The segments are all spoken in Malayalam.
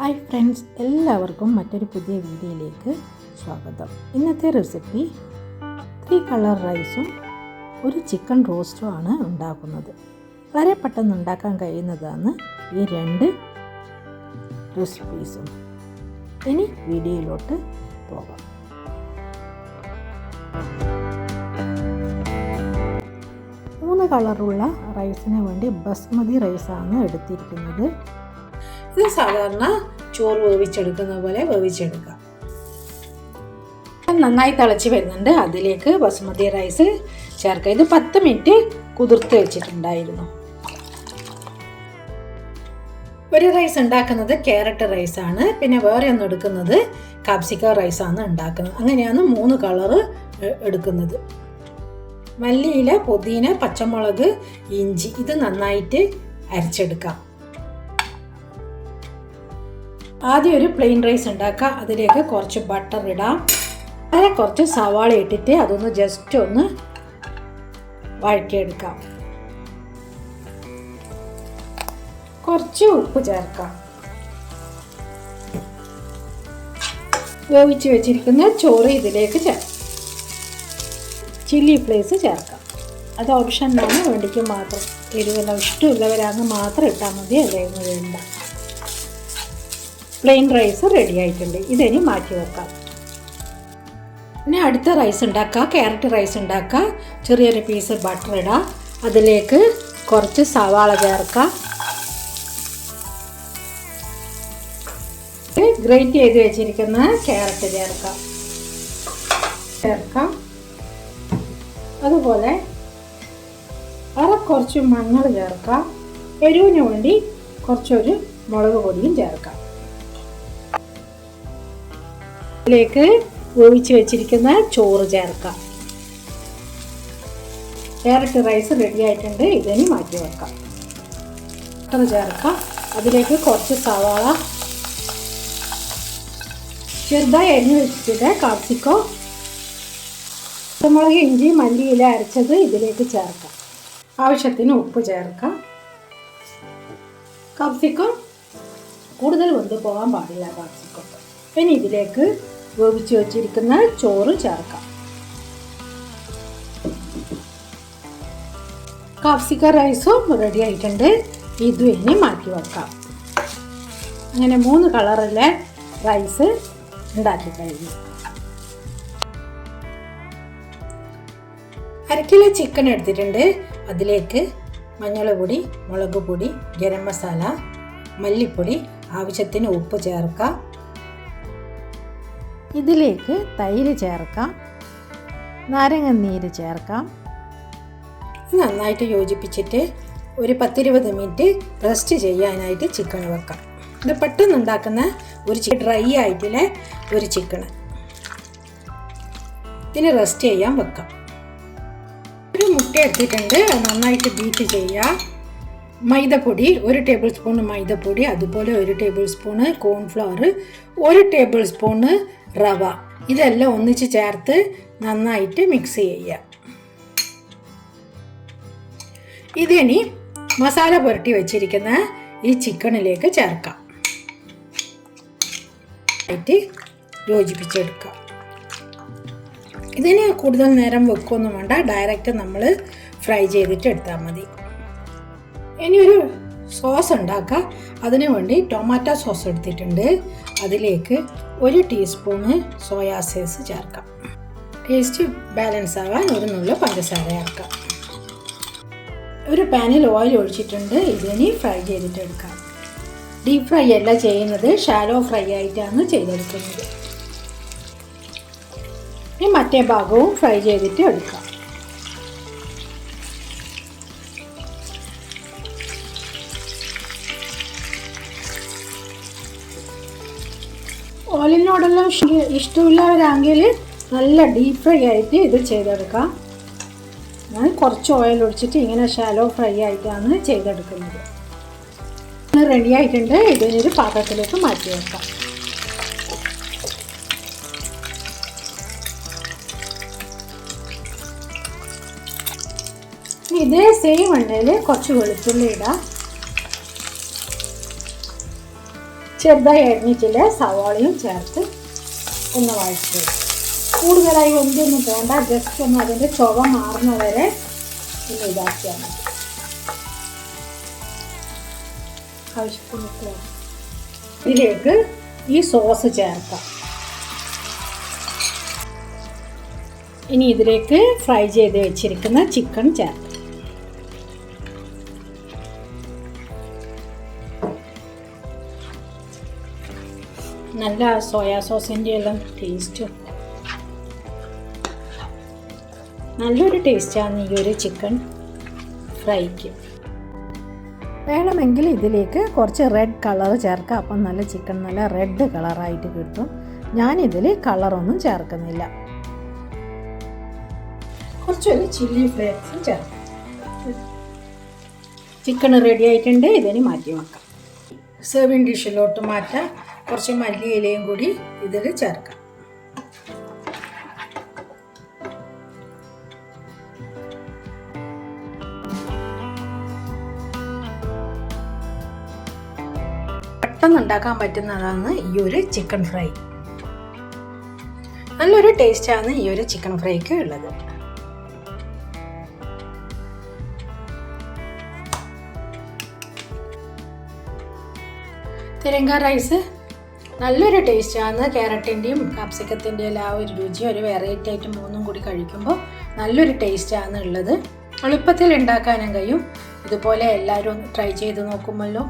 ഹായ് ഫ്രണ്ട്സ് എല്ലാവർക്കും മറ്റൊരു പുതിയ വീഡിയോയിലേക്ക് സ്വാഗതം. ഇന്നത്തെ റെസിപ്പി ത്രീ കളർ റൈസും ഒരു ചിക്കൻ റോസ്റ്റും ആണ് ഉണ്ടാക്കുന്നത്. വളരെ പെട്ടെന്ന് ഉണ്ടാക്കാൻ കഴിയുന്നതാണ് ഈ രണ്ട് റെസിപ്പീസും ഇനി വീഡിയോയിലോട്ട് പോകാം. മൂന്ന് കളറുള്ള റൈസിന് വേണ്ടി ബസ്മതി റൈസാണ് എടുത്തിരിക്കുന്നത്. ഇത് സാധാരണ ചോറ് വേവിച്ചെടുക്കുന്ന പോലെ വേവിച്ചെടുക്കാം. നന്നായി തിളച്ച് വരുന്നുണ്ട്. അതിലേക്ക് ബസുമതി റൈസ് ചേർക്കുക. ഇത് പത്ത് മിനിറ്റ് കുതിർത്ത് വെച്ചിട്ടുണ്ടായിരുന്നു. ഒരു റൈസ് ഉണ്ടാക്കുന്നത് ക്യാരറ്റ് റൈസാണ് പിന്നെ വേറെ ഒന്ന് എടുക്കുന്നത് കാപ്സിക്ക റൈസാണ് ഉണ്ടാക്കുന്നത്. അങ്ങനെയാണ് മൂന്ന് കളറ് എടുക്കുന്നത്. മല്ലിയില പുതിന പച്ചമുളക് ഇഞ്ചി ഇത് നന്നായിട്ട് അരച്ചെടുക്കാം. ആദ്യം ഒരു പ്ലെയിൻ റൈസ് ഉണ്ടാക്കുക. അതിലേക്ക് കുറച്ച് ബട്ടർ ഇടാം. അതിൽ കുറച്ച് സവാള ഇട്ടിട്ട് അതൊന്ന് ജസ്റ്റ് ഒന്ന് വഴറ്റിയെടുക്കാം. കുറച്ച് ഉപ്പ് ചേർക്കാം. വേവിച്ച് വെച്ചിരിക്കുന്ന ചോറ് ഇതിലേക്ക് ചേർക്കാം. ചില്ലി ഫ്ലേസ് ചേർക്കാം. അത് ഓപ്ഷനാണ് വേണ്ടിക്ക് മാത്രം എരിവെല്ലാം ഇഷ്ടമുള്ളവരാണെന്ന് മാത്രം ഇട്ടാൽ മതി. അല്ലെങ്കിൽ വേണ്ട. പ്ലെയിൻ റൈസ് റെഡി ആയിട്ടുണ്ട്. ഇതിനി മാറ്റി വെക്കാം. പിന്നെ അടുത്ത റൈസ് ഉണ്ടാക്കുക ക്യാരറ്റ് റൈസ് ഉണ്ടാക്കുക ചെറിയൊരു പീസ് ബട്ടർ ഇടാം. അതിലേക്ക് കുറച്ച് സവാള ചേർക്കാം. ഗ്രേറ്റ് ചെയ്ത് വെച്ചിരിക്കുന്ന ക്യാരറ്റ് ചേർക്കാം. ചേർക്കാം. അതുപോലെ അര കുറച്ച് മഞ്ഞൾ ചേർക്കാം. എരിവിന് വേണ്ടി കുറച്ചൊരു മുളക് പൊടിയും ചേർക്കാം. ഇതിലേക്ക് വേവിച്ച് വെച്ചിരിക്കുന്ന ചോറ് ചേർക്കാം. ക്യാരറ്റ് റൈസ് റെഡി ആയിട്ടുണ്ട്. ഇതിന് മാറ്റി വെക്കാം. ബട്ടർ ചേർക്കാം. അതിലേക്ക് കുറച്ച് സവാള. ചെറുതായി അരിഞ്ഞ് വെച്ചിട്ട് കാപ്സിക്കോ. പച്ചമുളക് ഇഞ്ചി മല്ലിയില അരച്ചത് ഇതിലേക്ക് ചേർക്കാം. ആവശ്യത്തിന് ഉപ്പ് ചേർക്കാം. കാപ്സിക്കോ. കൂടുതൽ വെന്ത് പോകാൻ പാടില്ല കാപ്സിക്കോ. ഇനി ഇതിലേക്ക് വേവിച്ച് വെച്ചിരിക്കുന്ന ചോറ് ചേർക്കാം. കാപ്സിക്ക റൈസും റെഡി ആയിട്ടുണ്ട്. ഇതും ഇനി മാറ്റി വെക്കാം. അങ്ങനെ മൂന്ന് കളറിലെ റൈസ് ഉണ്ടാക്കി കഴിഞ്ഞു. അരക്കിലെ ചിക്കൻ എടുത്തിട്ടുണ്ട്. അതിലേക്ക് മഞ്ഞൾപ്പൊടി പൊടി മുളക് പൊടി ഗരം മസാല മല്ലിപ്പൊടി ആവശ്യത്തിന് ഉപ്പ് ചേർക്കാം. ഇതിലേക്ക് തൈര് ചേർക്കാം. നാരങ്ങ നീര് ചേർക്കാം. നന്നായിട്ട് യോജിപ്പിച്ചിട്ട് ഒരു പത്തിരുപത് മിനിറ്റ് റെസ്റ്റ് ചെയ്യാനായിട്ട് ചിക്കൻ വെക്കാം. ഇത് പെട്ടെന്ന് ഉണ്ടാക്കുന്ന ഒരു ഡ്രൈ ആയിട്ടുള്ള ഒരു ചിക്കൻ. ഇതിന് റെസ്റ്റ് ചെയ്യാൻ വെക്കാം. ഒരു മുട്ട എടുത്തിട്ടുണ്ട്. നന്നായിട്ട് ബീറ്റ് ചെയ്യുക. മൈദപ്പൊടി ഒരു ടേബിൾ സ്പൂൺ മൈദപ്പൊടി അതുപോലെ ഒരു ടേബിൾ സ്പൂണ് കോൺഫ്ലവർ ഒരു ടേബിൾ സ്പൂണ് റവ. ഇതെല്ലാം ഒന്നിച്ച് ചേർത്ത് നന്നായിട്ട് മിക്സ് ചെയ്യുക. ഇതിനി മസാല പുരട്ടി വെച്ചിരിക്കുന്ന ഈ ചിക്കണിലേക്ക് ചേർക്കാം. ആയിട്ട് യോജിപ്പിച്ചെടുക്കാം. ഇതിന് കൂടുതൽ നേരം വെക്കുകയൊന്നും വേണ്ട. ഡയറക്റ്റ് നമ്മൾ ഫ്രൈ ചെയ്തിട്ട് എടുത്താൽ മതി. ഇനി ഒരു സോസ് ഉണ്ടാക്കാം. അതിനു വേണ്ടി ടൊമാറ്റോ സോസ് എടുത്തിട്ടുണ്ട്. അതിലേക്ക് ഒരു ടീസ്പൂണ് സോയാ സോസ് ചേർക്കാം. ടേസ്റ്റ് ബാലൻസ് ആവാൻ ഒരു നുള്ള പഞ്ചസാര ചേർക്കാം. ഒരു പാനിൽ ഓയിൽ ഒഴിച്ചിട്ടുണ്ട് ഇതിനി ഫ്രൈ ചെയ്തിട്ട് എടുക്കാം. ഡീപ്പ് ഫ്രൈ അല്ല ചെയ്യുന്നത് ഷാലോ ഫ്രൈ ആയിട്ടാണ് ചെയ്തെടുക്കുന്നത്. ഈ മറ്റേ ഭാഗവും ഫ്രൈ ചെയ്തിട്ട് എടുക്കാം. ഓയിലിനോടെല്ലാം ഇഷ്ടമില്ലാവരാണെങ്കിൽ നല്ല ഡീപ്പ് ഫ്രൈ ആയിട്ട് ഇത് ചെയ്തെടുക്കാം. ഞാൻ കുറച്ച് ഓയിൽ ഒഴിച്ചിട്ട് ഇങ്ങനെ ഷാലോ ഫ്രൈ ആയിട്ടാണ് ചെയ്തെടുക്കുന്നത്. റെഡി ആയിട്ടുണ്ട്. ഇതിനൊരു പാത്രത്തിലേക്ക് മാറ്റി വെക്കാം. ഇതേ സെയിം എണ്ണയിൽ കുറച്ച് വെളുത്തുള്ളി ഇടാം. ചെറുതായി എണ്ണീറ്റില്ല സവാളയും ചേർത്ത് ഒന്ന് വഴറ്റി. കൂടുതലായി ഒന്നും വേണ്ട ജസ്റ്റ് ഒന്ന് അതിന്റെ ചുവ മാറുന്ന വരെ ഒന്ന് ഇതാക്കിയാൽ മതി. ഇതിലേക്ക് ഈ സോസ് ചേർക്കാം. ഇനി ഇതിലേക്ക് ഫ്രൈ ചെയ്ത് വെച്ചിരിക്കുന്ന ചിക്കൻ ചേർക്കാം. നല്ല സോയാ സോസിന്റെ എല്ലാം ടേസ്റ്റും നല്ലൊരു ടേസ്റ്റാണ് ഈ ഒരു ചിക്കൻ ഫ്രൈക്ക് വേണമെങ്കിൽ ഇതിലേക്ക് കുറച്ച് റെഡ് കളർ ചേർക്കാം. അപ്പം നല്ല ചിക്കൻ നല്ല റെഡ് കളറായിട്ട് കിട്ടും. ഞാനിതിൽ കളറൊന്നും ചേർക്കുന്നില്ല. കുറച്ചൊരു ചില്ലി ഫ്ലേക്സ് ചേർക്കാം. ചിക്കൻ റെഡി ആയിട്ടുണ്ട്. ഇതിന് മാറ്റി വെക്കാം. സെർവിങ് ഡിഷിലോട്ട് മാറ്റാം. കുറച്ച് മല്ലിയിലയും കൂടി ഇതിൽ ചേർക്കാം. പെട്ടെന്ന് ഉണ്ടാക്കാൻ പറ്റുന്നതാണ് ഈ ഒരു ചിക്കൻ ഫ്രൈ നല്ലൊരു ടേസ്റ്റാണ് ഈ ഒരു ചിക്കൻ ഫ്രൈക്ക് ഉള്ളത്. തിരങ്ക റൈസ് നല്ലൊരു ടേസ്റ്റാണ് ക്യാരറ്റിന്റെയും കാപ്സിക്കത്തിന്റെയും എല്ലാ ഒരു രുചിയും ഒരു വെറൈറ്റി ആയിട്ട് മൂന്നും കൂടി കഴിക്കുമ്പോൾ നല്ലൊരു ടേസ്റ്റാണ് ഉള്ളത്. എളുപ്പത്തിൽ ഉണ്ടാക്കാനും കഴിയും. ഇതുപോലെ എല്ലാവരും ഒന്ന് ട്രൈ ചെയ്ത് നോക്കുമല്ലോ.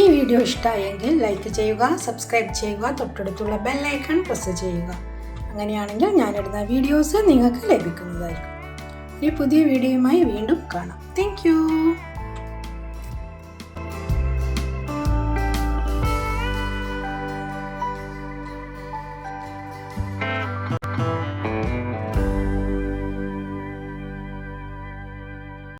ഈ വീഡിയോ ഇഷ്ടമായെങ്കിൽ ലൈക്ക് ചെയ്യുക സബ്സ്ക്രൈബ് ചെയ്യുക തൊട്ടടുത്തുള്ള ബെല്ലൈക്കൺ പ്രസ് ചെയ്യുക. അങ്ങനെയാണെങ്കിൽ ഞാനിടുന്ന വീഡിയോസ് നിങ്ങൾക്ക് ലഭിക്കുന്നതായിരിക്കും. ഈ പുതിയ വീഡിയോയുമായി വീണ്ടും കാണാം. താങ്ക്